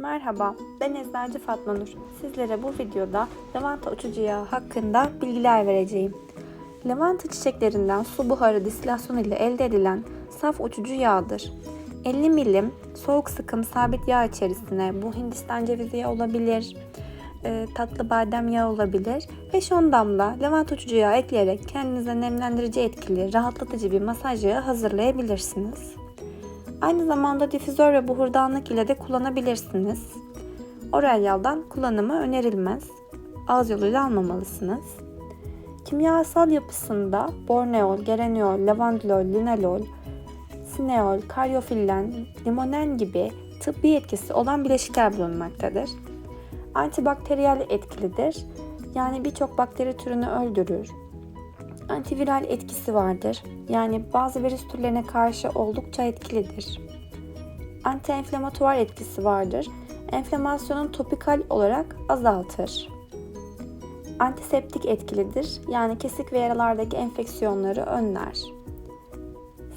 Merhaba, ben Eczacı Fatma Nur. Sizlere bu videoda lavanta uçucu yağı hakkında bilgiler vereceğim. Lavanta çiçeklerinden su buharı distilasyonu ile elde edilen saf uçucu yağdır. 50 milim soğuk sıkım sabit yağ içerisine bu Hindistan cevizi yağı olabilir, e, tatlı badem yağı olabilir. 5-10 damla lavanta uçucu yağı ekleyerek kendinize nemlendirici etkili, rahatlatıcı bir masaj yağı hazırlayabilirsiniz. Aynı zamanda difüzör ve buhurdanlık ile de kullanabilirsiniz. Oral yağdan kullanımı önerilmez. Ağız yoluyla almamalısınız. Kimyasal yapısında borneol, geraniol, lavandinol, linalol, sineol, karyofillen, limonen gibi tıbbi etkisi olan bileşikler bulunmaktadır. Antibakteriyel etkilidir. Yani birçok bakteri türünü öldürür. Antiviral etkisi vardır. Yani bazı virüs türlerine karşı oldukça etkilidir. Antienflamatuar etkisi vardır. Enflamasyonu topikal olarak azaltır. Antiseptik etkilidir. Yani kesik ve yaralardaki enfeksiyonları önler.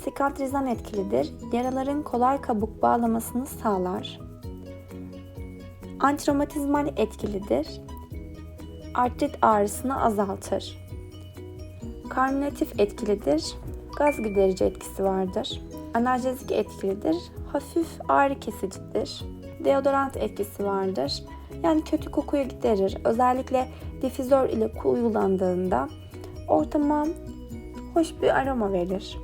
Sikatrizan etkilidir. Yaraların kolay kabuk bağlamasını sağlar. Antiromatizmal etkilidir. Artrit ağrısını azaltır. Karbünatif etkilidir. Gaz giderici etkisi vardır. Analjezik etkilidir. Hafif ağrı kesicidir. Deodorant etkisi vardır. Yani kötü kokuyu giderir. Özellikle difüzör ile uygulandığında ortama hoş bir aroma verir.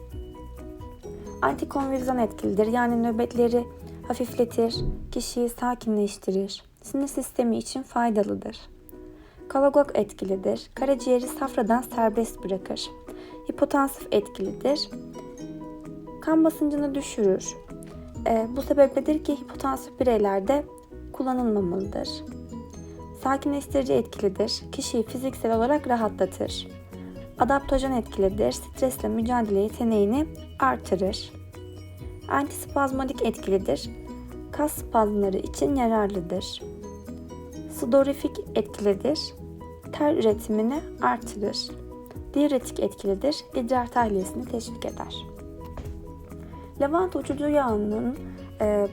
Antikonvülsyon etkilidir. Yani nöbetleri hafifletir, kişiyi sakinleştirir. Sinir sistemi için faydalıdır. Kavagok etkilidir. Karaciğeri safradan serbest bırakır. Hipotansif etkilidir. Kan basıncını düşürür. E, bu sebepledir ki hipotansif bireylerde kullanılmamalıdır. Sakinleştirici etkilidir. Kişiyi fiziksel olarak rahatlatır. Adaptojen etkilidir. Stresle mücadele yeteneğini artırır. Antispazmodik etkilidir. Kas spazmları için yararlıdır. Sudorifik etkilidir. Ter üretimini artırır. Diüretik etkilidir. İdrar tahliyesini teşvik eder. Lavanta uçucu yağının e,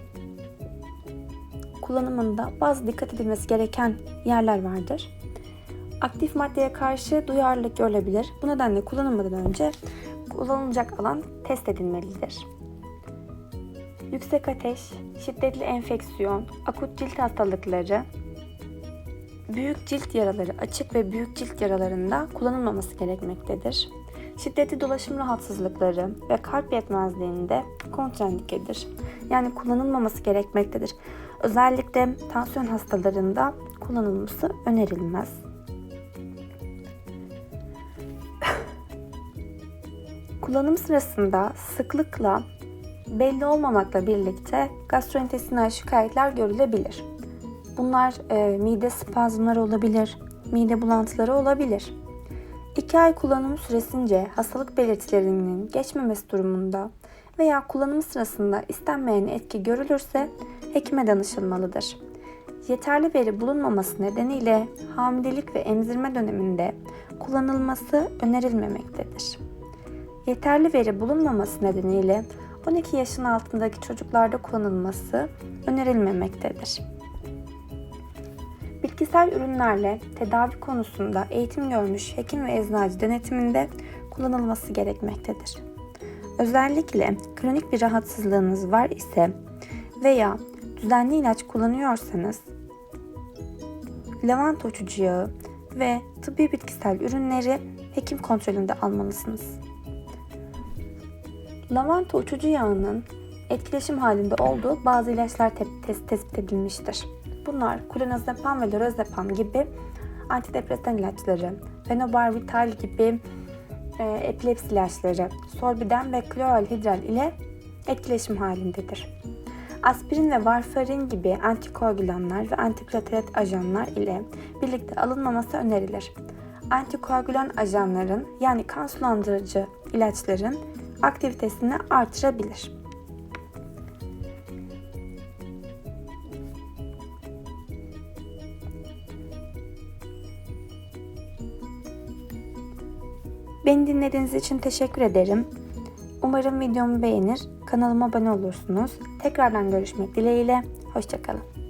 kullanımında bazı dikkat edilmesi gereken yerler vardır. Aktif maddeye karşı duyarlılık görülebilir. Bu nedenle kullanılmadan önce kullanılacak alan test edilmelidir. Yüksek ateş, şiddetli enfeksiyon, akut cilt hastalıkları, büyük cilt yaraları, açık ve büyük cilt yaralarında kullanılmaması gerekmektedir. Şiddetli dolaşım rahatsızlıkları ve kalp yetmezliğinde kontraindikedir. Yani kullanılmaması gerekmektedir. Özellikle tansiyon hastalarında kullanılması önerilmez. Kullanım sırasında sıklıkla belli olmamakla birlikte gastrointestinal şikayetler görülebilir. Bunlar e, mide spazmları olabilir, mide bulantıları olabilir. 2 ay kullanım süresince hastalık belirtilerinin geçmemesi durumunda veya kullanım sırasında istenmeyen etki görülürse hekime danışılmalıdır. Yeterli veri bulunmaması nedeniyle hamilelik ve emzirme döneminde kullanılması önerilmemektedir. Yeterli veri bulunmaması nedeniyle 12 yaşın altındaki çocuklarda kullanılması önerilmemektedir. Bitkisel ürünlerle tedavi konusunda eğitim görmüş hekim ve eczacı denetiminde kullanılması gerekmektedir. Özellikle kronik bir rahatsızlığınız var ise veya düzenli ilaç kullanıyorsanız lavanta uçucu yağı ve tıbbi bitkisel ürünleri hekim kontrolünde almalısınız. Lavanta uçucu yağının etkileşim halinde olduğu bazı ilaçlar te- tespit edilmiştir. Bunlar klonazepam ve lorazepam gibi antidepresan ilaçları, fenobarbital gibi e, epilepsi ilaçları, sorbiden ve kloralhidral ile etkileşim halindedir. Aspirin ve varfarin gibi antikoagülanlar ve antiplatelet ajanlar ile birlikte alınmaması önerilir. Antikoagülan ajanların yani kan sulandırıcı ilaçların aktivitesini artırabilir. Beni dinlediğiniz için teşekkür ederim. Umarım videomu beğenir, kanalıma abone olursunuz. Tekrardan görüşmek dileğiyle, hoşçakalın.